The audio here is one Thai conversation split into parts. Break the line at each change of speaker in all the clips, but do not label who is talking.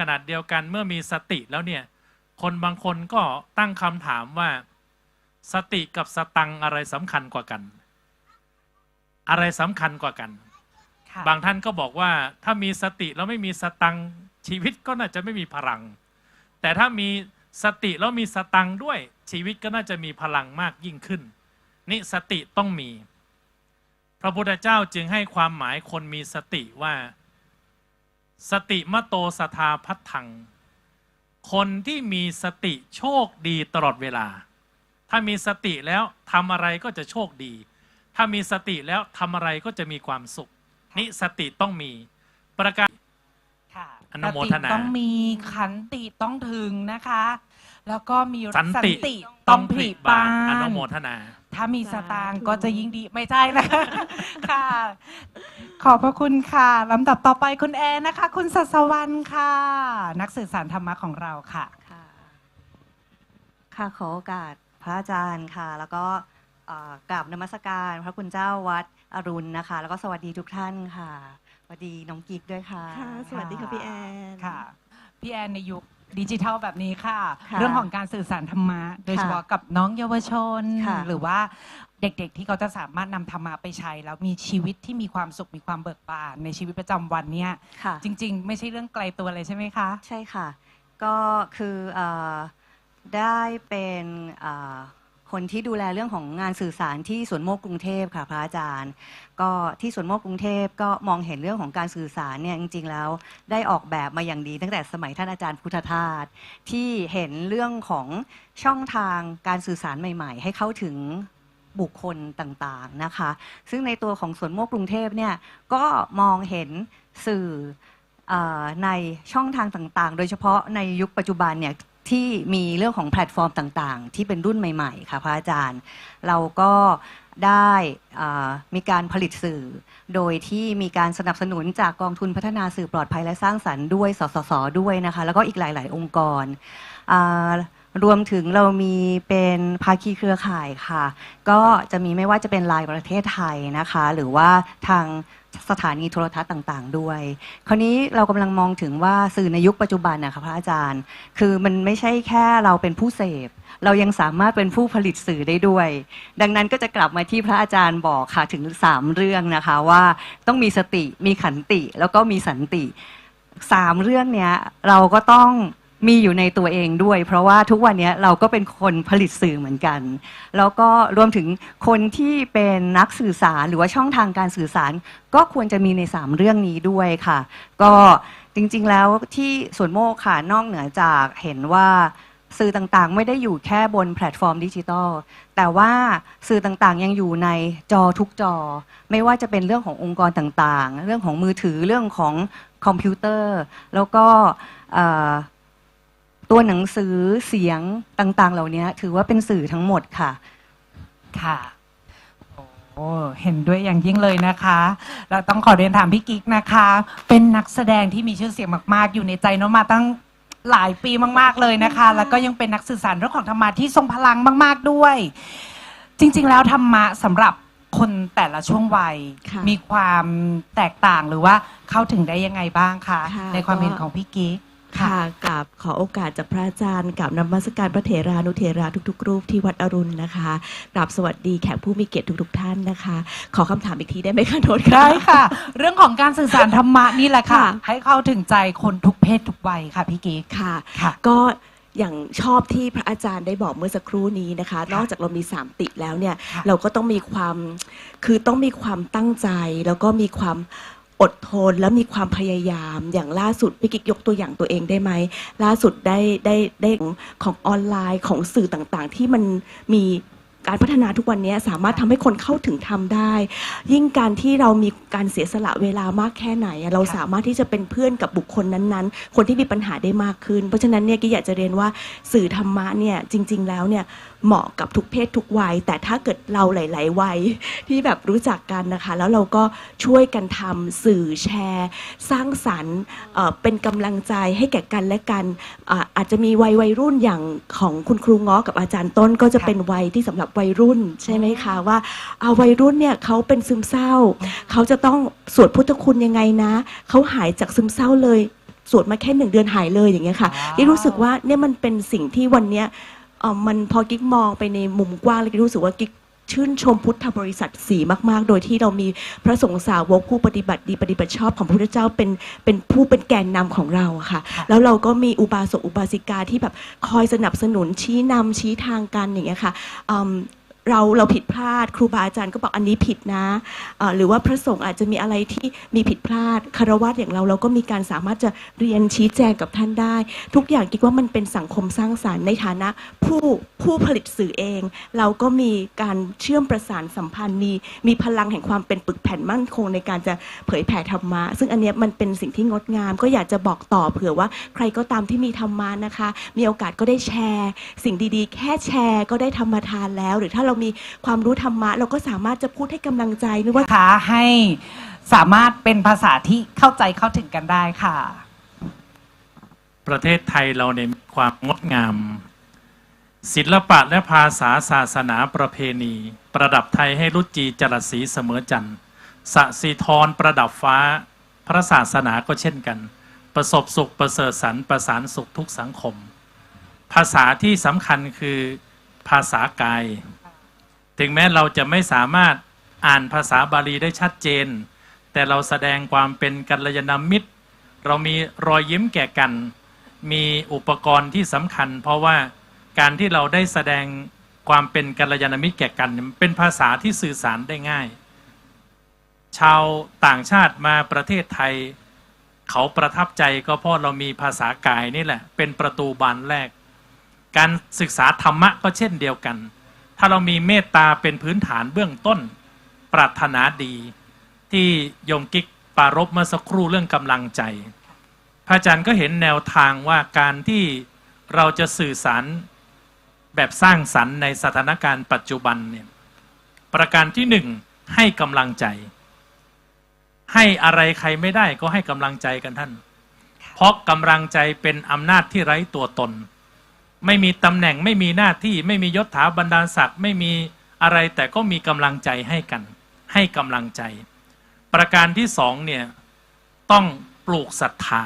ขณะเดียวกันเมื่อมีสติแล้วเนี่ย คนบางคนก็ตั้งคำถามว่า สติกับสตังค์อะไรสำคัญกว่ากัน อะไรสำคัญกว่ากัน
ค่ะ
บางท่านก็บอกว่าถ้ามีสติแล้วไม่มีสตังค์ชีวิตก็น่าจะไม่มีพลัง แต่ถ้ามีสติแล้วมีสตังค์ด้วยชีวิตก็น่าจะมีพลังมากยิ่งขึ้น นี่สติต้องมี พระพุทธเจ้าจึงให้ความหมายคนมีสติว่า สติมะโตสทาพัทธัง คนที่มีสติโชคดีตลอดเวลา ถ้ามีสติแล้วทำอะไรก็จะโชคดี ถ้ามีสติแล้วทำอะไรก็จะมีความสุข นี่สติต้องมี ประการ
ค่ะ
อนุโมทนา
สติต้องมีขันติต้องถึงนะคะ แล้วก็มี
สันติ
ต้องผลิบาน
อนุโมทนา
ถ้ามีสตางค์ก็จะยิ่งดีไม่ใช่นะ ค่ะ ขอบพระคุณค่ะลำดับต่อไปคุณแอนนะคะ คุณสัสวรรณค่ะ นักสื่อสารธรรมะของเราค่ะ
ค่ะ ค่ะขอโอกาสพระอาจารย์ค่ะ แล้วก็เอ่อกราบนมัสการพระคุณเจ้าวัดอรุณนะคะ แล้วก็สวัสดีทุกท่านค่ะสวัสดีน้องกิ๊กด้วยค่ะ
ค่ะ สวัสดีค่ะพี่แอน
ค่ะ พี่แอนในยุค ดิจิทัลแบบนี้ค่ะ
ค่ะ
เรื่องของการสื่อสารธรรมะ โดยเฉพาะกับน้องเยาวชน
ค่ะ
หรือว่าเด็กๆที่เขาจะสามารถนำธรรมะไปใช้ แล้วมีชีวิตที่มีความสุขมีความเบิกบานในชีวิตประจำวันเนี่ย
ค่ะ
จริง ๆ ไม่ใช่เรื่องไกลตัวเลยใช่ไหมคะ
ใช่ค่ะ ก็คือเออได้เป็นเอ่อ คนที่ดูแลเรื่องของงานสื่อสารที่สวนโมกกรุงเทพค่ะพระอาจารย์ ก็ที่สวนโมกกรุงเทพก็มองเห็นเรื่องของการสื่อสารเนี่ยจริง ๆ แล้วได้ออกแบบมาอย่างดี ตั้งแต่สมัยท่านอาจารย์พุทธทาสที่เห็นเรื่องของช่องทางการสื่อสารใหม่ ๆ ให้เข้าถึงบุคคลต่างๆนะคะ ซึ่งในตัวของสวนโมกกรุงเทพเนี่ยก็มองเห็นสื่อเอ่อในช่องทางต่างๆ โดยเฉพาะในยุคปัจจุบันเนี่ย ที่มีเรื่องของแพลตฟอร์มต่างๆ ที่เป็นรุ่นใหม่ๆ ค่ะพระอาจารย์ เราก็ได้มีการผลิตสื่อ โดยที่มีการสนับสนุนจากกองทุนพัฒนาสื่อปลอดภัยและสร้างสรรค์ด้วย สสส ด้วยนะคะ แล้วก็อีกหลาย ๆ องค์กร รวมถึงเรามีเป็นภาคีเครือข่ายค่ะ ก็จะมีไม่ว่าจะเป็นลายประเทศไทยนะคะ หรือว่าทาง สถานีโทรทัศน์ต่างๆ ด้วย คราวนี้เรากำลังมองถึงว่าสื่อในยุคปัจจุบันนะคะพระอาจารย์ คือมันไม่ใช่แค่เราเป็นผู้เสพ เรายังสามารถเป็นผู้ผลิตสื่อได้ด้วย ดังนั้นก็จะกลับมาที่พระอาจารย์บอกค่ะถึง 3 เรื่องนะคะว่าต้องมีสติมีขันติแล้วก็มีสันติสามเรื่องเนี้ยเราก็ต้อง มีอยู่ในตัวเองด้วย เพราะว่าทุกวันนี้เราก็เป็นคนผลิตสื่อเหมือนกัน แล้วก็รวมถึงคนที่เป็นนักสื่อสารหรือว่าช่องทางการสื่อสาร ก็ควรจะมีใน 3 เรื่องนี้ด้วยค่ะ ก็จริงๆแล้วที่สวนโมกค่ะนอกเหนือจากเห็นว่าสื่อต่างๆ ไม่ได้อยู่แค่บนแพลตฟอร์มดิจิทัล แต่ว่าสื่อต่างๆ ยังอยู่ในจอทุกจอ ไม่ว่าจะเป็นเรื่องขององค์กรต่างๆ เรื่องของมือถือเรื่องของคอมพิวเตอร์ แล้วก็ ตัวหนังสือเสียงต่างๆ เหล่านี้ถือว่าเป็นสื่อทั้งหมดค่ะ
ค่ะโอ้เห็นด้วยอย่างยิ่งเลยนะคะ เราต้องขอเรียนถามพี่กิ๊กนะคะ เป็นนักแสดงที่มีชื่อเสียงมาก ๆ อยู่ในใจน้องมาตั้งหลายปีมาก ๆ เลยนะคะ แล้วก็ยังเป็นนักสื่อสารเรื่องของธรรมะที่ทรงพลังมาก ๆ ด้วย จริง ๆ แล้วธรรมะสำหรับคนแต่ละช่วงวัย
ค่ะ
มีความแตกต่างหรือว่าเข้าถึงได้ยังไงบ้างคะ
ค่ะ
ในความเห็น
ก็
ของพี่กิ๊ก
ค่ะกับขอโอกาสจากพระอาจารย์กับนมัสการพระเถรานุเถราทุกๆ รูปที่วัดอรุณนะคะกราบสวัสดีแขกผู้มีเกียรติทุก ๆ ท่านนะคะ ขอคำถามอีกทีได้ไหมคะโนด
ได้ค่ะ เรื่องของการสื่อสารธรรมะนี่แหละค่ะ
ค่ะ
ให้เข้าถึงใจคนทุกเพศทุกวัยค่ะพี่กิ๊ก
ค่ะ
ค่ะ
ก็อย่างชอบที่พระอาจารย์ได้บอกเมื่อสักครู่นี้นะคะ นอกจากเรามีสามติแล้วเนี่ย
ค่ะ
เราก็ต้องมีความคือต้องมีความตั้งใจ แล้วก็มีความ อดทนแล้วมีความพยายามอย่างล่าสุดพี่กิ๊กยกตัวอย่างตัวเองได้ไหม ล่าสุดได้ได้ได้ของของออนไลน์ของสื่อต่างๆ ที่มันมี การพัฒนาทุกวันนี้สามารถทำให้คนเข้าถึงทำได้ ยิ่งการที่เรามีการเสียสละเวลามากแค่ไหนอะเราสามารถที่จะเป็นเพื่อนกับบุคคลนั้นๆ คนที่มีปัญหาได้มากขึ้น เพราะฉะนั้นเนี่ยกิ๊กอยากจะเรียนว่าสื่อธรรมะเนี่ยจริง ๆ แล้วเนี่ยเหมาะกับทุกเพศทุกวัย แต่ถ้าเกิดเราหลาย ๆ วัย ที่แบบรู้จักกันนะคะ แล้วเราก็ช่วยกันทำสื่อแชร์ สร้างสรรค์เอ่อเป็นกำลังใจให้แก่กันและกันอ่าอาจจะมีวัยวัยรุ่นอย่างของคุณครูง้อกับอาจารย์ต้นก็จะ
ค่ะ
เป็นวัยที่สำหรับวัยรุ่นใช่ไหมคะว่าเอาวัยรุ่นเนี่ยเขาเป็นซึมเศร้า เขาจะต้องสวดพุทธคุณยังไงนะ เขาหายจากซึมเศร้าเลยสวดมาแค่หนึ่งเดือนหายเลยอย่างเงี้ยค่ะ
ว้าว
กิ๊กรู้สึกว่าเนี่ยมันเป็นสิ่งที่วันเนี้ยเอ่อมันพอกิ๊กมองไปในมุมกว้างเลยกิ๊กรู้สึกว่ากิ๊ก ชื่นชมพุทธบริษัทสีมาก ๆ โดยที่เรามีพระสงฆ์สาวกผู้ปฏิบัติดีปฏิบัติชอบของพระพุทธเจ้าเป็นเป็นผู้เป็นแกนนำของเราอะค่ะ
ค่ะ
แล้วเราก็มีอุบาสกอุบาสิกาที่แบบคอยสนับสนุนชี้นำชี้ทางกันอย่างเงี้ยค่ะอืม เราเราผิดพลาด ครูบาอาจารย์ก็บอกอันนี้ผิดนะเอ่อหรือว่าพระสงฆ์อาจจะมีอะไรที่มีผิดพลาดคารวะอย่างเราเราก็มีการสามารถจะเรียนชี้แจงกับท่านได้ ทุกอย่างกิ๊กว่ามันเป็นสังคมสร้างสารรค์ในฐานะผู้ผู้ผลิตสื่อเอง เราก็มีการเชื่อมประสานสัมพันธ์มีมีพลังแห่งความเป็นปึกแผ่นมั่นคงในการจะเผยแผ่ธรรมะ ซึ่งอันนี้มันเป็นสิ่งที่งดงาม ก็อยากจะบอกต่อเผื่อว่าใครก็ตามที่มีธรรมะนะคะ มีโอกาสก็ได้แชร์ สิ่งดีๆ แค่แชร์ก็ได้ธรรมทานแล้ว หรือถ้าเรามีความรู้ธรรมะ เราก็สามารถจะพูดให้กำลังใจไม่ว่า
นะคะให้สามารถเป็นภาษาที่เข้าใจเข้าถึงกันได้ค่ะ
ประเทศไทยเราเนี่ยมีความงดงาม ศิลปะและภาษาศาสนาประเพณี ประดับไทยให้รุจีจรัสสีเสมอจันทร์สะสีทรประดับฟ้า พระศาสนาก็เช่นกัน ประสบสุขประเสริฐสรรค์ประสานสุขทุกสังคม ภาษาที่สำคัญคือภาษากาย ถึงแม้เราจะไม่สามารถอ่านภาษาบาลีได้ชัดเจน แต่เราแสดงความเป็นกัลยาณมิตร เรามีรอยยิ้มแก่กัน มีอุปกรณ์ที่สำคัญ เพราะว่าการที่เราได้แสดงความเป็นกัลยาณมิตรแก่กัน เป็นภาษาที่สื่อสารได้ง่าย ชาวต่างชาติมาประเทศไทย เขาประทับใจก็เพราะเรามีภาษากายนี่แหละ เป็นประตูบานแรก การศึกษาธรรมะก็เช่นเดียวกัน ถ้าเรามีเมตตาเป็นพื้นฐานเบื้องต้น ปรารถนาดี ที่โยมกิ๊กปรารบเมื่อสักครู่เรื่องกำลังใจ พระอาจารย์ก็เห็นแนวทางว่าการที่เราจะสื่อสารแบบสร้างสรรค์ในสถานการณ์ปัจจุบันเนี่ยประการที่หนึ่งให้กำลังใจ ให้อะไรใครไม่ได้ก็ให้กำลังใจกันท่าน เพราะกำลังใจเป็นอำนาจที่ไร้ตัวตน ไม่มีตำแหน่งไม่มีหน้าที่ไม่มียศถาบรรดาศักดิ์ไม่มีอะไรแต่ก็มีกำลังใจให้กัน ให้กำลังใจ ประการที่สองเนี่ยต้องปลูกศรัทธา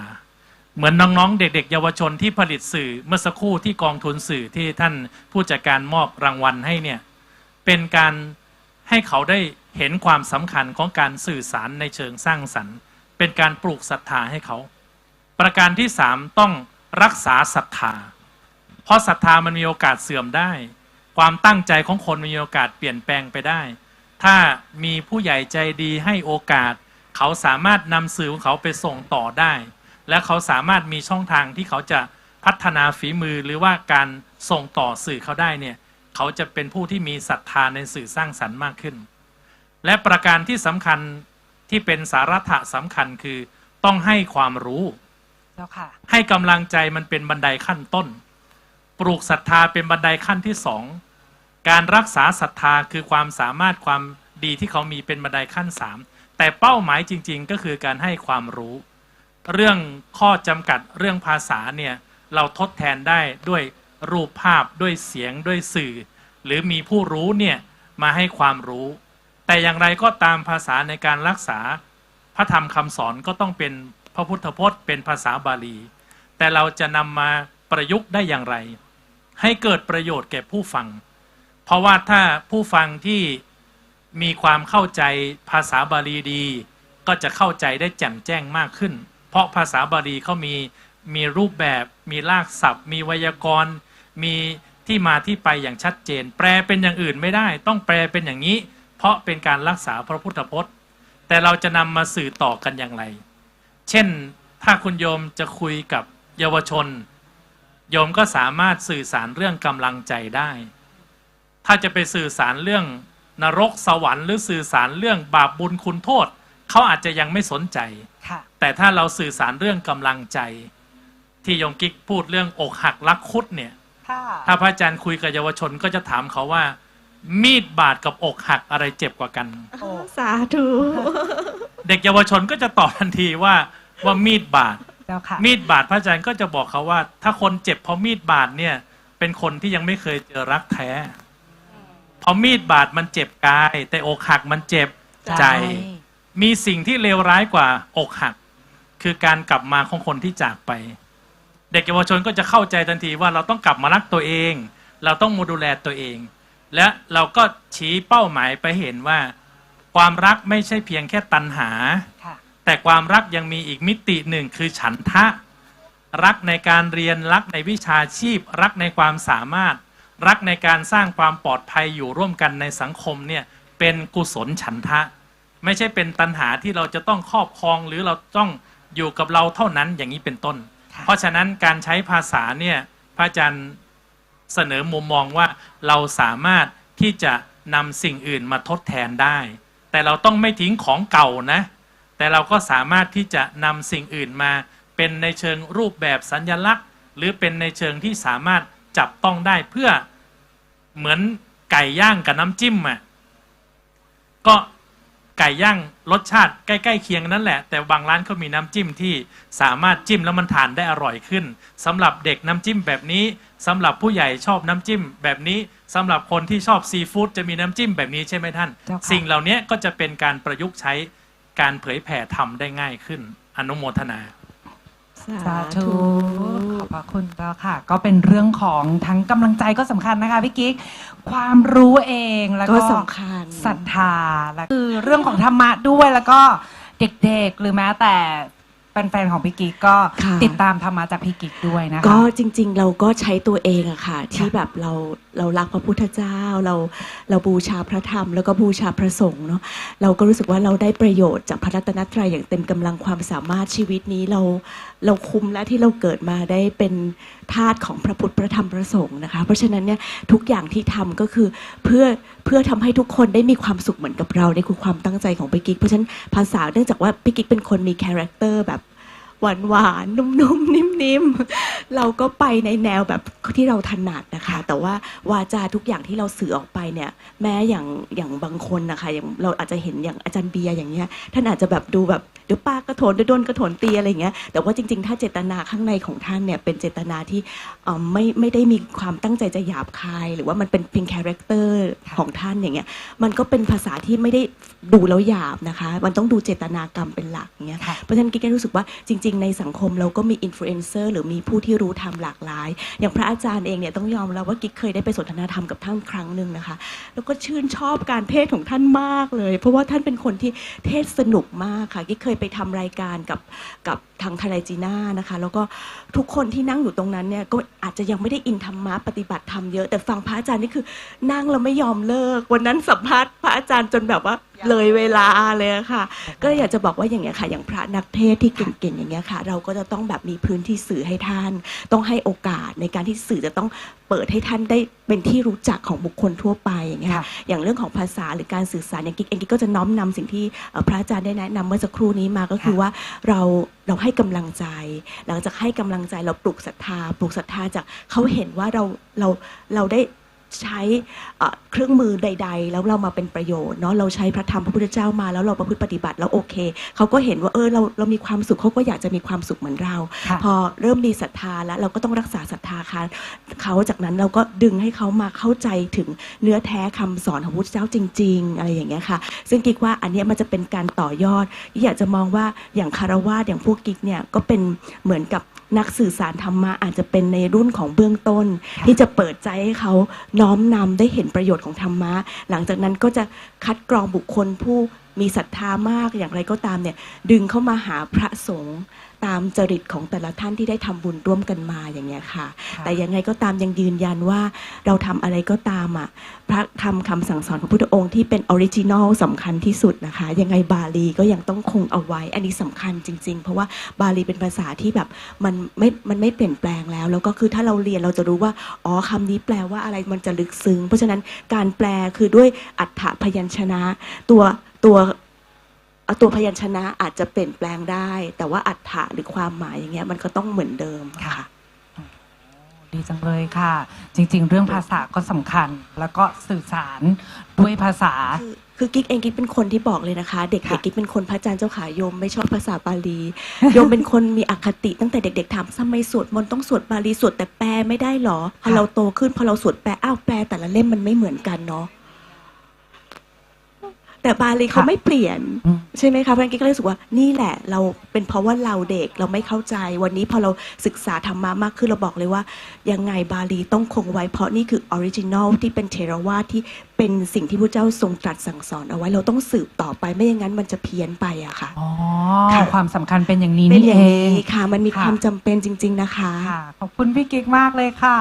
เหมือนน้องๆ เด็ก ๆ เยาวชนที่ผลิตสื่อเมื่อสักครู่ที่กองทุนสื่อที่ท่านผู้จัดการมอบรางวัลให้เนี่ยเป็นการให้เขาได้เห็นความสำคัญของการสื่อสารในเชิงสร้างสรรค์ เป็นการปลูกศรัทธาให้เขา ประการที่สามต้องรักษาศรัทธา เพราะศรัทธามันมีโอกาสเสื่อมได้ ความตั้งใจของคนมีโอกาสเปลี่ยนแปลงไปได้ ถ้ามีผู้ใหญ่ใจดีให้โอกาส เขาสามารถนำสื่อของเขาไปส่งต่อได้ และเขาสามารถมีช่องทางที่เขาจะพัฒนาฝีมือหรือว่าการส่งต่อสื่อเขาได้เนี่ยเขาจะเป็นผู้ที่มีศรัทธาในสื่อสร้างสรรค์มากขึ้น และประการที่สำคัญที่เป็นสาระสำคัญคือต้องให้ความรู้
เจ้าค่ะ
ให้กำลังใจมันเป็นบันไดขั้นต้น ปลูกศรัทธาเป็นบันไดขั้นที่สองการรักษาศรัทธาคือความสามารถความดีที่เขามีเป็นบันไดขั้นสามแต่เป้าหมายจริง ๆ ก็คือการให้ความรู้ เรื่องข้อจำกัดเรื่องภาษาเนี่ยเราทดแทนได้ด้วยรูปภาพด้วยเสียงด้วยสื่อ หรือมีผู้รู้เนี่ยมาให้ความรู้ แต่อย่างไรก็ตามภาษาในการรักษา พระธรรมคำสอนก็ต้องเป็นพระพุทธพจน์ เป็นภาษาบาลี แต่เราจะนำมาประยุกต์ได้อย่างไร ให้เกิดประโยชน์แก่ผู้ฟัง เพราะว่าถ้าผู้ฟังที่มีความเข้าใจภาษาบาลีดี ก็จะเข้าใจได้แจ่มแจ้งมากขึ้น เพราะภาษาบาลีเขามีมีรูปแบบมีรากศัพท์ มีไวยากรณ์ มีที่มาที่ไปอย่างชัดเจน แปลเป็นอย่างอื่นไม่ได้ ต้องแปลเป็นอย่างนี้ เพราะเป็นการรักษาพระพุทธพจน์ แต่เราจะนำมาสื่อต่อกันอย่างไร เช่น ถ้าคุณโยมจะคุยกับเยาวชน โยมก็สามารถสื่อสารเรื่องกำลังใจได้ ถ้าจะไปสื่อสารเรื่องนรกสวรรค์หรือสื่อสารเรื่องบาปบุญคุณโทษ เขาอาจจะยังไม่สนใจ
ค่ะ
แต่ถ้าเราสื่อสารเรื่องกำลังใจ ที่โยมกิ๊กพูดเรื่องอกหักรักคุดเนี่ย
ค่ะ
ถ้าพระอาจารย์คุยกับเยาวชนก็จะถามเขาว่า มีดบาดกับอกหักอะไรเจ็บกว่ากัน
โอ้
สาธุ
เด็กเยาวชนก็จะตอบทันทีว่าว่ามีดบาด
เจ้าค่ะ
มีดบาดพระอาจารย์ก็จะบอกเขาว่า ถ้าคนเจ็บเพราะมีดบาดเนี่ย เป็นคนที่ยังไม่เคยเจอรักแท้เพราะมีดบาดมันเจ็บกาย แต่อกหักมันเจ็บใจ มีสิ่งที่เลวร้ายกว่าอกหัก คือการกลับมาของคนที่จากไป เด็กเยาวชนก็จะเข้าใจทันทีว่าเราต้องกลับมารักตัวเอง เราต้องมาดูแลตัวเอง และเราก็ชี้เป้าหมายไปเห็นว่า ความรักไม่ใช่เพียงแค่ตัณหา
ค่ะ
แต่ความรักยังมีอีกมิติหนึ่งคือฉันทะ รักในการเรียนรักในวิชาชีพ รักในความสามารถ รักในการสร้างความปลอดภัยอยู่ร่วมกันในสังคมเนี่ยเป็นกุศลฉันทะ ไม่ใช่เป็นตัณหาที่เราจะต้องครอบครองหรือเราต้องอยู่กับเราเท่านั้นอย่างนี้เป็นต้น
ค่ะ
เพราะฉะนั้นการใช้ภาษาเนี่ยพระอาจารย์เสนอมุมมองว่าเราสามารถที่จะนำสิ่งอื่นมาทดแทนได้ แต่เราต้องไม่ทิ้งของเก่านะ แต่เราก็สามารถที่จะนำสิ่งอื่นมา เป็นในเชิงรูปแบบสัญญลักษณ์ หรือเป็นในเชิงที่สามารถจับต้องได้เพื่อเหมือนไก่ย่างกับน้ำจิ้มอะก็ไก่ย่างรสชาติใกล้ๆเคียงนั่นแหละ แต่บางร้านเขามีน้ำจิ้มที่สามารถจิ้มแล้วมันทานได้อร่อยขึ้นสำหรับเด็กน้ำจิ้มแบบนี้สำหรับผู้ใหญ่ชอบน้ำจิ้มแบบนี้สำหรับคนที่ชอบซีฟู้ดจะมีน้ำจิ้มแบบนี้ใช่ไหมท่าน
เจ้าค่ะ
สิ่งเหล่านี้ก็จะเป็นการประยุกต์ใช้ การเผยแผ่ธรรมได้ง่ายขึ้น อนุโมทนา
สาธุขอบพระคุณเจ้าค่ะ ก็เป็นเรื่องของทั้งกำลังใจก็สำคัญนะคะพี่กิ๊กความรู้เองแล้ว
ก็
ก็
สำคัญ
ศรัทธาและคือเรื่องของธรรมะด้วยแล้วก็เด็กๆ หรือแม้แต่ แฟนๆของพี่กิ๊กก็
ค่ะ
ติดตามธรรมะจากพี่กิ๊กด้วยนะคะ
ก็จริงๆ เราก็ใช้ตัวเองอะค่ะ ที่แบบเราเรารักพระพุทธเจ้า เราเราบูชาพระธรรม แล้วก็บูชาพระสงฆ์เนาะเราก็รู้สึกว่าเราได้ประโยชน์จากพระรัตนตรัยอย่างเต็มกำลังความสามารถชีวิตนี้เรา เราคุ้มแล้วที่เราเกิดมาได้เป็นทาสของพระพุทธพระธรรมพระสงฆ์นะคะ เพราะฉะนั้นเนี่ยทุกอย่างที่ทำก็คือเพื่อเพื่อทำให้ทุกคนได้มีความสุขเหมือนกับเราในคือความตั้งใจของพี่กิ๊กเพราะฉะนั้นภาษาเนื่องจากว่าพี่กิ๊กเป็นคนมีคาแรคเตอร์แบบหวานหวานนุ่มๆ นิ่มๆ เราก็ไปในแนวแบบที่เราถนัดนะคะ แต่ว่าวาจาทุกอย่างที่เราสื่อออกไปเนี่ย แม้อย่างอย่างบางคนนะคะอย่างเราอาจจะเห็นอย่างอาจารย์เบียร์อย่างเงี้ยท่านอาจจะแบบดูแบบ เดี๋ยวป้ากระโถนเดี๋ยวโดนกระโถนตีอะไรอย่างเงี้ยแต่ว่าจริง ๆ ถ้าเจตนาข้างในของท่านเนี่ยเป็นเจตนาที่เอ่อไม่ไม่ได้มีความตั้งใจจะหยาบคาย หรือว่ามันเป็นเพียงคาแรคเตอร์
ค่ะ
ของท่านอย่างเงี้ยมันก็เป็นภาษาที่ไม่ได้ดูแล้วหยาบนะคะ มันต้องดูเจตนากรรมเป็นหลักอย่างเงี้ย
ค่ะ
เพราะฉะนั้นกิ๊กก็รู้สึกว่าจริง ๆ ในสังคมเราก็มีอินฟลูเอนเซอร์หรือมีผู้ที่รู้ธรรมหลากหลาย อย่างพระอาจารย์เองเนี่ยต้องยอมรับว่ากิ๊กเคยได้ไปสนทนาธรรมกับท่านครั้งหนึ่งนะคะ แล้วก็ชื่นชอบการเทศน์ของท่านมากเลย เพราะว่าท่านเป็นคนที่เทศน์สนุกมากค่ะกิ๊กเคยไปทำรายการกับกับทางทรายจีน่านะคะ แล้วก็ทุกคนที่นั่งอยู่ตรงนั้นเนี่ยก็อาจจะยังไม่ได้อินธรรมะปฏิบัติธรรมเยอะแต่ฟังพระอาจารย์นี่คือ นั่งแล้วไม่ยอมเลิก วันนั้นสัมภาษณ์พระอาจารย์จนแบบว่า เลยเวลาเลยอะค่ะ ก็เลยอยากจะบอกว่าอย่างเงี้ยค่ะ อย่างพระนักเทศน์ที่เก่งๆอย่างเงี้ยค่ะ เราก็จะต้องแบบมีพื้นที่สื่อให้ท่าน ต้องให้โอกาสในการที่สื่อจะต้องเปิดให้ท่านได้เป็นที่รู้จักของบุคคลทั่วไปอย่างเงี้ยค่ะอย่างเรื่องของภาษาหรือการสื่อสารอย่างกิ๊กเองกิ๊กก็จะน้อมนำสิ่งที่เอ่อพระอาจารย์ได้แนะนำเมื่อสักครู่นี้มาก็คือ
ค่ะ
ว่าเราเราให้กำลังใจ หลังจากให้กำลังใจเราปลุกศรัทธา ปลุกศรัทธาจากเขาเห็นว่าเราเราเราได้ ใช้เอ่อเครื่องมือใด ๆ แล้วเรามาเป็นประโยชน์เนาะเราใช้พระธรรมพระพุทธเจ้ามาแล้วเราประพฤติปฏิบัติแล้วโอเคเขาก็เห็นว่าเออเราเรามีความสุขเขาก็อยากจะมีความสุขเหมือนเรา
ค่ะ
พอเริ่มมีศรัทธาแล้วเราก็ต้องรักษาศรัทธาค่ะเขาจากนั้นเราก็ดึงให้เขามาเข้าใจถึงเนื้อแท้คำสอนของพระพุทธเจ้าจริง ๆ อะไรอย่างเงี้ยค่ะ ซึ่งกิ๊กว่าอันเนี้ยมันจะเป็นการต่อยอดกิ๊กอยากจะมองว่าอย่างคารวาสอย่างพวกกิ๊กเนี่ยก็เป็นเหมือนกับ นักสื่อสารธรรมะอาจจะเป็นในรุ่นของเบื้องต้น
ค่ะ
ที่จะเปิดใจให้เขาน้อมนำได้เห็นประโยชน์ของธรรมะ หลังจากนั้นก็จะคัดกรองบุคคลผู้มีศรัทธามากอย่างไรก็ตามเนี่ยดึงเข้ามาหาพระสงฆ์ ตามจริตของแต่ละท่านที่ได้ทำบุญร่วมกันมาอย่างเงี้ยค่ะ
ค่ะ
แต่ยังไงก็ตามยังยืนยันว่าเราทำอะไรก็ตามอะพระธรรมคำสั่งสอนของพุทธองค์ที่เป็นออริจินอลสำคัญที่สุดนะคะ ยังไงบาลีก็ยังต้องคงเอาไว้ อันนี้สำคัญจริง ๆ เพราะว่าบาลีเป็นภาษาที่แบบมันไม่มันไม่เปลี่ยนแปลงแล้ว แล้วก็คือถ้าเราเรียนเราจะรู้ว่าอ๋อคำนี้แปลว่าอะไรมันจะลึกซึ้ง เพราะฉะนั้นการแปลคือด้วยอัฏฐพยัญชนะตัวตัว เอ่อตัวพยัญชนะอาจจะเปลี่ยนแปลงได้ แต่ว่าอัฏฐะหรือความหมายอย่างเงี้ยมันก็ต้องเหมือนเดิมค่ะ
ดีจังเลยค่ะ จริง ๆ เรื่องภาษาก็สำคัญ แล้วก็สื่อสารด้วยภาษา
คือคือกิ๊กเองกิ๊กเป็นคนที่บอกเลยนะคะ เด็กๆ
ค่ะ
กิ๊กเป็นคนพระอาจารย์เจ้าขาโยมไม่ชอบภาษาบาลี โยมเป็นคนมีอคติตั้งแต่เด็กๆถามทำไมสวดมนต์ต้องสวดบาลีสวดแต่แปลไม่ได้หรอพอเราโตขึ้นพอเราสวดแปลอ้าวแปลแต่ละเล่มมันไม่เหมือนกันเนาะ แต่บาลีเขาไม่เปลี่ยน
อืม
ใช่ไหมคะเพราะฉะนั้นกิ๊กก็เลยรู้สึกว่านี่แหละเราเป็นเพราะว่าเราเด็กเราไม่เข้าใจ วันนี้พอเราศึกษาธรรมะมากขึ้นเราบอกเลยว่า ยังไงบาลีต้องคงไว้เพราะนี่คือออริจินอลที่เป็นเทรวาสที่เป็นสิ่งที่พระเจ้าทรงตรัสสั่งสอนเอาไว้เราต้องสืบต่อไปไม่อย่างนั้นมันจะเพี้ยนไปอะค่ะ
อ๋อ
ค่ะ
ความสำคัญเป็นอย่างนี้
เป็น
นี่
อย่าง
เอ
นี้
ง
ค่ะ มันมี
ค่ะ
ความจำเป็นจริง ๆนะคะ
ค่ะขอบคุณพี่กิ๊กมากเลยค่ะ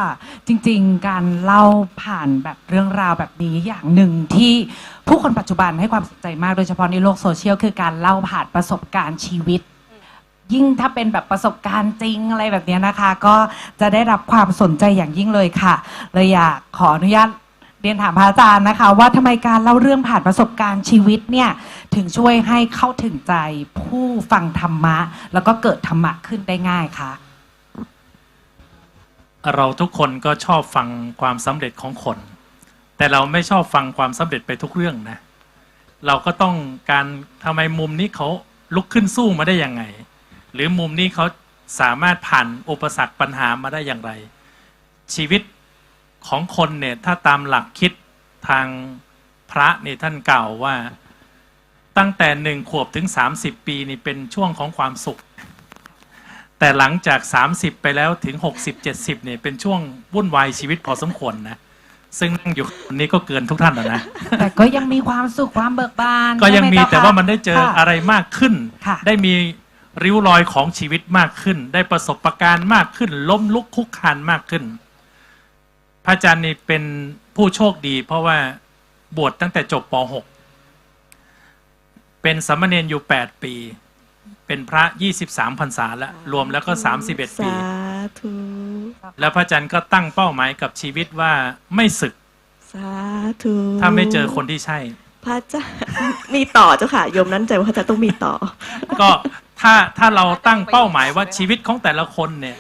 จริง ๆ การเล่าผ่านแบบเรื่องราวแบบนี้อย่างหนึ่งที่ ผู้คนปัจจุบันให้ความสนใจมากโดยเฉพาะในโลกโซเชียลคือการเล่าผ่านประสบการณ์ชีวิต ยิ่งถ้าเป็นแบบประสบการณ์จริงอะไรแบบเนี้ยนะคะ ก็จะได้รับความสนใจอย่างยิ่งเลยค่ะเลยอยากขออนุญาตเรียนถามพระอาจารย์นะคะ ว่าทำไมการเล่าเรื่องผ่านประสบการณ์ชีวิตเนี่ยถึงช่วยให้เข้าถึงใจผู้ฟังธรรมะ แล้วก็เกิดธรรมะขึ้นได้ง่ายคะ
เราทุกคนก็ชอบฟังความสำเร็จของคน แต่เราไม่ชอบฟังความสำเร็จไปทุกเรื่องนะ เราก็ต้องการทำไมมุมนี้เขาลุกขึ้นสู้มาได้ยังไง หรือมุมนี้เขาสามารถผ่านอุปสรรคปัญหามาได้อย่างไร ชีวิตของคนเนี่ยถ้าตามหลักคิดทางพระเนี่ยท่านกล่าวว่าตั้งแต่หนึ่งขวบถึง 30 ปีนี่เป็นช่วงของความสุข แต่หลังจาก 30 ไปแล้วถึง 60 70เนี่ยเป็นช่วงวุ่นวายชีวิตพอสมควรนะ ซึ่งนั่งอยู่คนนี้ก็เกินทุกท่านแล้วนะ
แต่ก็ยังมีความสุขความเบิกบาน
ก็ยังมี
ใช่ไห
แต่
เจ้
ว่ามันได้เจอ
ค่ะ
อะไรมากขึ้น
ค่ะ
ได้มีริ้วรอยของชีวิตมากขึ้น ได้ประสบการณ์มากขึ้น ล้มลุกคุกคานมากขึ้น พระอาจารย์นี่เป็นผู้โชคดี เพราะว่าบวชตั้งแต่จบป .6 เป็นสามเณรอยู่ 8 ปี เป็นพระ 23พรรษาแล้วรวมแล้วก็ 31 ปี
สาธุ
แล้วพระอาจารย์ก็ตั้งเป้าหมายกับชีวิตว่าไม่ศึก
สาธุ
ถ้าไม่เจอคนที่ใช่
พระเจ้ามีต่อเจ้าค่ะโยมนั้นใจว่าพระเจ้าต้องมีต่อ
ก็ถ้าถ้าเราตั้งเป้าหมายว่าชีวิตของแต่ละคนเนี่ย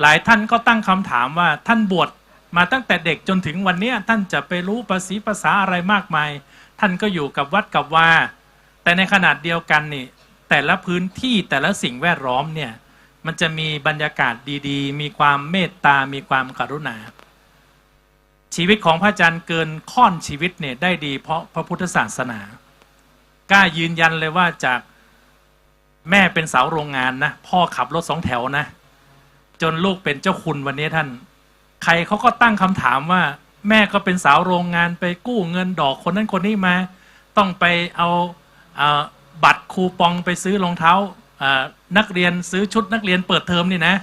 หลายท่านก็ตั้งคำถามว่าท่านบวชมาตั้งแต่เด็กจนถึงวันเนี้ยท่านจะไปรู้ภาษีภาษาอะไรมากมาย ท่านก็อยู่กับวัดกับว่า แต่ในขนาดเดียวกันนี่แต่ละพื้นที่แต่ละสิ่งแวดล้อมเนี่ย มันจะมีบรรยากาศดีๆ มีความเมตตา มีความกรุณา ชีวิตของพระอาจารย์เกินค่อนชีวิตเนี่ยได้ดี เพราะพระพุทธศาสนากล้ายืนยันเลยว่าจากแม่เป็นสาวโรงงานนะ พ่อขับรถสองแถวนะ จนลูกเป็นเจ้าคุณวันนี้ท่าน ใครเขาก็ตั้งคำถามว่า แม่ก็เป็นสาวโรงงานไปกู้เงินดอกคนนั้นคนนี้มา ต้องไปเอาเออบัตรคูปองไปซื้อรองเท้า นักเรียนซื้อชุดนักเรียนเปิดเทอมนี่นะ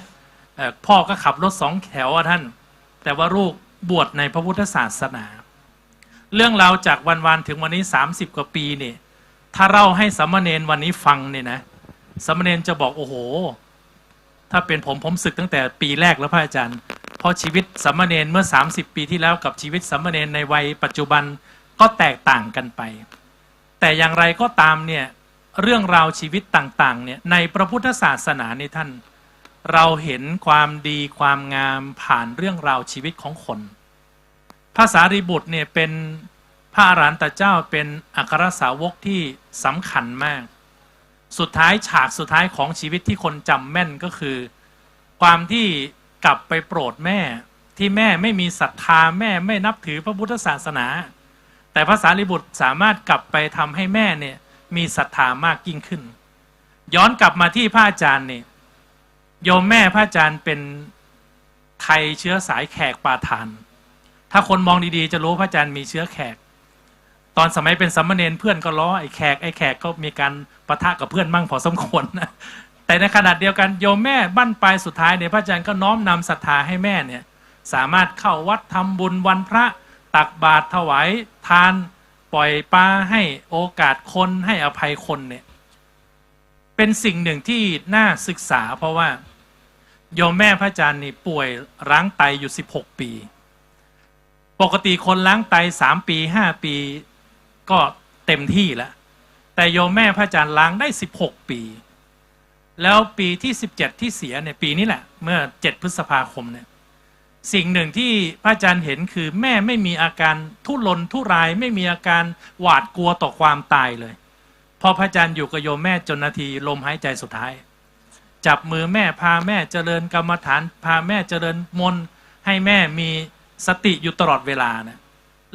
พ่อก็ขับรถสองแถวท่าน แต่ว่าลูกบวชในพระพุทธศาสนา เรื่องราวจากวันๆถึงวันนี้ 30 กว่าปีนี่ถ้าเราให้สามเณรวันนี้ฟังเนี่ยนะสามเณรจะบอกโอ้โห ถ้าเป็นผมผมศึกตั้งแต่ปีแรกแล้วพระอาจารย์ เพราะชีวิตสามเณรเมื่อ 30 ปีที่แล้วกับชีวิตสามเณรในวัยปัจจุบันก็แตกต่างกันไป แต่อย่างไรก็ตามเนี่ย เรื่องราวชีวิตต่างๆเนี่ยในพระพุทธศาสนาในท่าน เราเห็นความดีความงามผ่านเรื่องราวชีวิตของคนภาษารีบุตรเนี่ยเป็นพระอรหันตเจ้าเป็นอัครสาวกที่สำคัญมาก สุดท้ายฉากสุดท้ายของชีวิตที่คนจำแม่นก็คือ ความที่กลับไปโปรดแม่ที่แม่ไม่มีศรัทธาแม่ไม่นับถือพระพุทธศาสนา แต่ภาษาลิบุตรสามารถกลับไปทำให้แม่เนี่ย มีศรัทธามากยิ่งขึ้น ย้อนกลับมาที่พระอาจารย์เนี่ยโยมแม่พระอาจารย์เป็นไทยเชื้อสายแขกปาทาน ถ้าคนมองดีๆ จะรู้พระอาจารย์มีเชื้อแขก ตอนสมัยเป็นสัมมเนรเพื่อนก็ล้อไอ้แขกไอ้แขกก็มีการปะทะกับเพื่อนมั่งพอสมควรนะแต่ในขณะเดียวกันโยมแม่บั้นปลายสุดท้ายเนี่ยพระอาจารย์ก็น้อมนำศรัทธาให้แม่เนี่ยสามารถเข้าวัดทำบุญวันพระตักบาตรถวายทาน ปล่อยปลาให้โอกาสคนให้อภัยคนเนี่ยเป็นสิ่งหนึ่งที่น่าศึกษา เพราะว่าโยมแม่พระอาจารย์นี่ป่วยร้างไตอยู่ 16 ปี ปกติคนล้างไตสามปีห้าปี ก็เต็มที่แล้ว แต่โยมแม่พระอาจารย์ล้างได้ 16 ปี แล้วปีที่ 17 ที่เสียเนี่ยปีนี้แหละ เมื่อ 7 พฤษภาคมเนี่ย สิ่งหนึ่งที่พระอาจารย์เห็นคือแม่ไม่มีอาการทุรนทุรายไม่มีอาการหวาดกลัวต่อความตายเลย พอพระอาจารย์อยู่กับโยมแม่จนนาทีลมหายใจสุดท้าย จับมือแม่พาแม่เจริญกรรมฐาน พาแม่เจริญมนต์ให้แม่มีสติอยู่ตลอดเวลานะ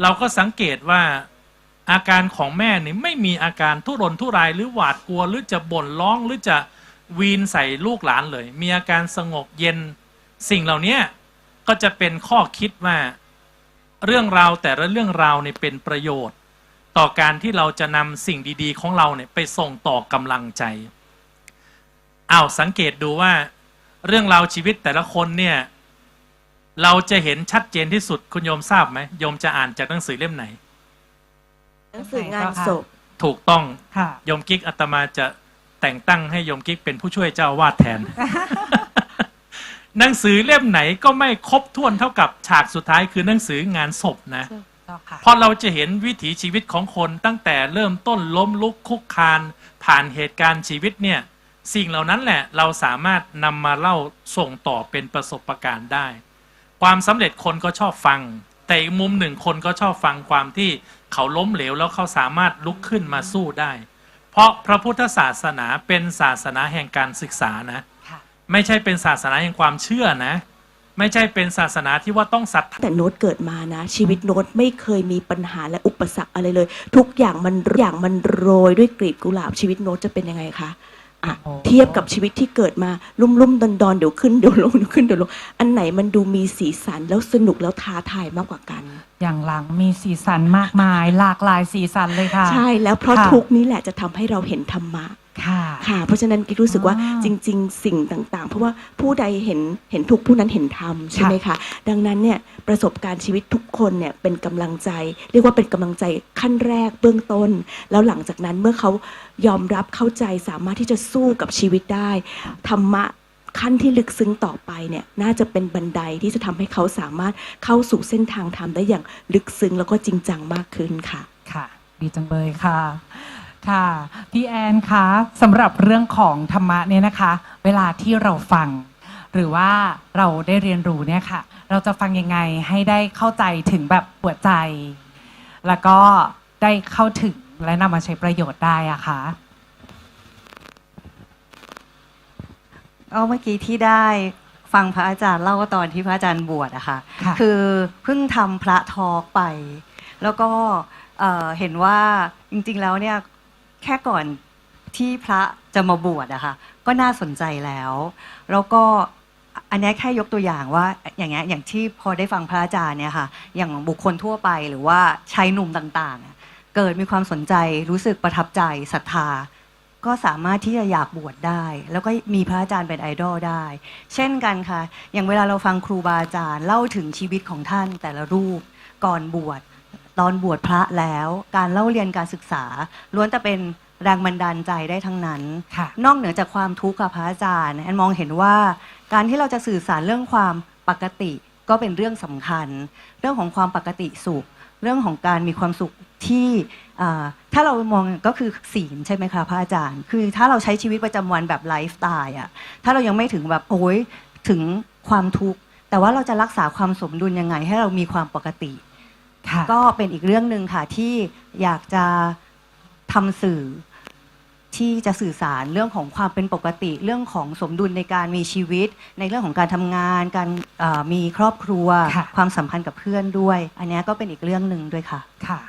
เราก็สังเกตว่าอาการของแม่นี่ไม่มีอาการทุรนทุรายหรือหวาดกลัวหรือจะบ่นร้องหรือจะวีนใส่ลูกหลานเลย มีอาการสงบเย็นสิ่งเหล่านี้ ก็จะเป็นข้อคิดว่าเรื่องราวแต่ละเรื่องราวเนี่ยเป็นประโยชน์ ต่อการที่เราจะนำสิ่งดีๆ ของเราเนี่ยไปส่งต่อกำลังใจอ้าวสังเกตดูว่า เรื่องราวชีวิตแต่ละคนเนี่ยเราจะเห็นชัดเจนที่สุดคุณโยมทราบไหมโยมจะอ่านจากหนังสือเล่มไหน
หนังสืองานศพ
ถูกต้อง
ค่ะ
โยมกิ๊กอาตมาจะแต่งตั้งให้โยมกิ๊กเป็นผู้ช่วยเจ้าอาวาดแทน หนังสือเล่มไหนก็ไม่ครบถ้วนเท่ากับฉากสุดท้ายคือหนังสืองานศพนะ
เจ้าค่ะ
เพราะเราจะเห็นวิถีชีวิตของคนตั้งแต่เริ่มต้นล้มลุกคุกคาน ผ่านเหตุการณ์ชีวิตเนี่ย สิ่งเหล่านั้นแหละเราสามารถนำมาเล่าส่งต่อเป็นประสบการณ์ได้ ความสำเร็จคนก็ชอบฟัง แต่อีกมุมหนึ่งคนก็ชอบฟังความที่เขาล้มเหลวแล้วเขาสามารถลุกขึ้นมาสู้ได้ เพราะพระพุทธศาสนาเป็นศาสนาแห่งการศึกษานะ
ค่ะ
ไม่ใช่เป็นศาสนาแห่งความเชื่อนะ ไม่ใช่เป็นศาสนาที่ว่าต้องศรัทธา
แต่โน้ตเกิดมานะ ชีวิตโน้ตไม่เคยมีปัญหาและอุปสรรคอะไรเลย ทุกอย่างมันอย่างมันโรยด้วยกลีบกุหลาบชีวิตโน้ตจะเป็นยังไงคะอะ
โอ้
เทียบกับชีวิตที่เกิดมาลุ่มลุ่มดอนดอนๆเดี๋ยวขึ้นเดี๋ยวลงเดี๋ยวขึ้นเดี๋ยวลงอันไหนมันดูมีสีสันแล้วสนุกแล้วท้าทายมากกว่ากัน
อย่างหลังมีสีสันมากมาย หลากหลายสีสันเลยค่ะ
ใช่แล้วเพราะ
ค่ะ
ทุกข์นี้แหละจะทำให้เราเห็นธรรมะ
ค่ะ
ค่ะ เพราะฉะนั้นกิ๊กรู้สึกว่า
อ่า
จริง ๆ สิ่งต่าง ๆ เพราะว่าผู้ใดเห็นเห็นทุกข์ผู้นั้นเห็นธรรมใช่ไหมคะ ดังนั้นเนี่ยประสบการณ์ชีวิตทุกคนเนี่ยเป็นกำลังใจ เรียกว่าเป็นกำลังใจขั้นแรกเบื้องต้น แล้วหลังจากนั้นเมื่อเขายอมรับเข้าใจสามารถที่จะสู้กับชีวิตได้ธรรมะขั้นที่ลึกซึ้งต่อไปเนี่ยน่าจะเป็นบันไดที่จะทำให้เขาสามารถเข้าสู่เส้นทางธรรมได้อย่างลึกซึ้งแล้วก็จริงจังมากขึ้นค่ะ
ค่ะ ดีจังเลยค่ะ ค่ะพี่แอนคะสำหรับเรื่องของธรรมะเนี่ยนะคะ เวลาที่เราฟัง หรือว่าเราได้เรียนรู้เนี่ยค่ะ เราจะฟังยังไงให้ได้เข้าใจถึงแบบหัวใจ แล้วก็ได้เข้าถึงและนำมาใช้ประโยชน์ได้อะคะ
เอาเมื่อกี้ที่ได้ฟังพระอาจารย์เล่าตอนที่พระอาจารย์บวชอะค่ะ
ค่ะ
คือเพิ่งทำพระทอล์กไป แล้วก็เอ่อเห็นว่าจริงๆแล้วเนี่ย แค่ก่อนที่พระจะมาบวชอะค่ะก็น่าสนใจแล้ว แล้วก็อันนี้แค่ยกตัวอย่างว่าอย่างเงี้ยอย่างที่พอได้ฟังพระอาจารย์เนี่ยค่ะ อย่างบุคคลทั่วไปหรือว่าชายหนุ่มต่างๆ เกิดมีความสนใจรู้สึกประทับใจศรัทธา ก็สามารถที่จะอยากบวชได้ แล้วก็มีพระอาจารย์เป็นไอดอลได้ เช่นกันค่ะ อย่างเวลาเราฟังครูบาอาจารย์เล่าถึงชีวิตของท่านแต่ละรูปก่อนบวช ตอนบวชพระแล้วการเล่าเรียนการศึกษา ล้วนแต่เป็นแรงบันดาลใจได้ทั้งนั้น
ค่ะ
นอกเหนือจากความทุกข์กับพระอาจารย์แอนมองเห็นว่า การที่เราจะสื่อสารเรื่องความปกติก็เป็นเรื่องสำคัญ เรื่องของความปกติสุข เรื่องของการมีความสุขที่อ่าถ้าเรามองก็คือศีลใช่ไหมคะพระอาจารย์ คือถ้าเราใช้ชีวิตประจำวันแบบไลฟ์สไตล์อะถ้าเรายังไม่ถึงแบบโอ้ยถึงความทุกข์แต่ว่าเราจะรักษาความสมดุลยังไงให้เรามีความปกติ
ค่ะ
ก็เป็นอีกเรื่องหนึ่งค่ะที่อยากจะทำสื่อที่จะสื่อสารเรื่องของความเป็นปกติ เรื่องของสมดุลในการมีชีวิต ในเรื่องของการทำงาน การเอ่อมีครอบครัว
ค่ะ
ความสัมพันธ์กับเพื่อนด้วย อันเนี้ยก็เป็นอีกเรื่องหนึ่งด้วยค่ะ
ค่ะ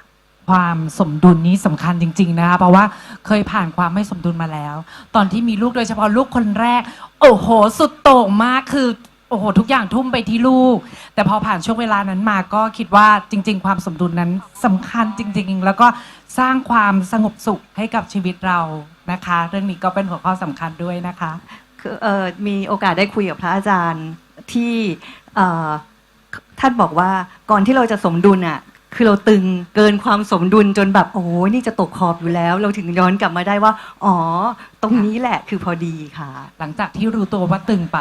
ความสมดุลนี้สำคัญจริง ๆ นะคะเพราะว่าเคยผ่านความไม่สมดุลมาแล้ว ตอนที่มีลูกโดยเฉพาะลูกคนแรก โอ้โห สุดโต่งมากคือ โอ้โหทุกอย่างทุ่มไปที่ลูก แต่พอผ่านช่วงเวลานั้นมาก็คิดว่าจริง ๆ ความสมดุลนั้นสำคัญจริง ๆ แล้วก็สร้างความสงบสุขให้กับชีวิตเรานะคะ เรื่องนี้ก็เป็นหัวข้อสำคัญด้วยนะคะ
คือเออมีโอกาสได้คุยกับพระอาจารย์ที่เอ่อท่านบอกว่าก่อนที่เราจะสมดุลอะคือเราตึงเกินความสมดุลจนแบบโอ้โหนี่จะตกขอบอยู่แล้ว เราถึงย้อนกลับมาได้ว่า อ๋อ ตรงนี้แหละคือพอดีค่ะ
หลังจากที่รู้ตัวว่าตึงไป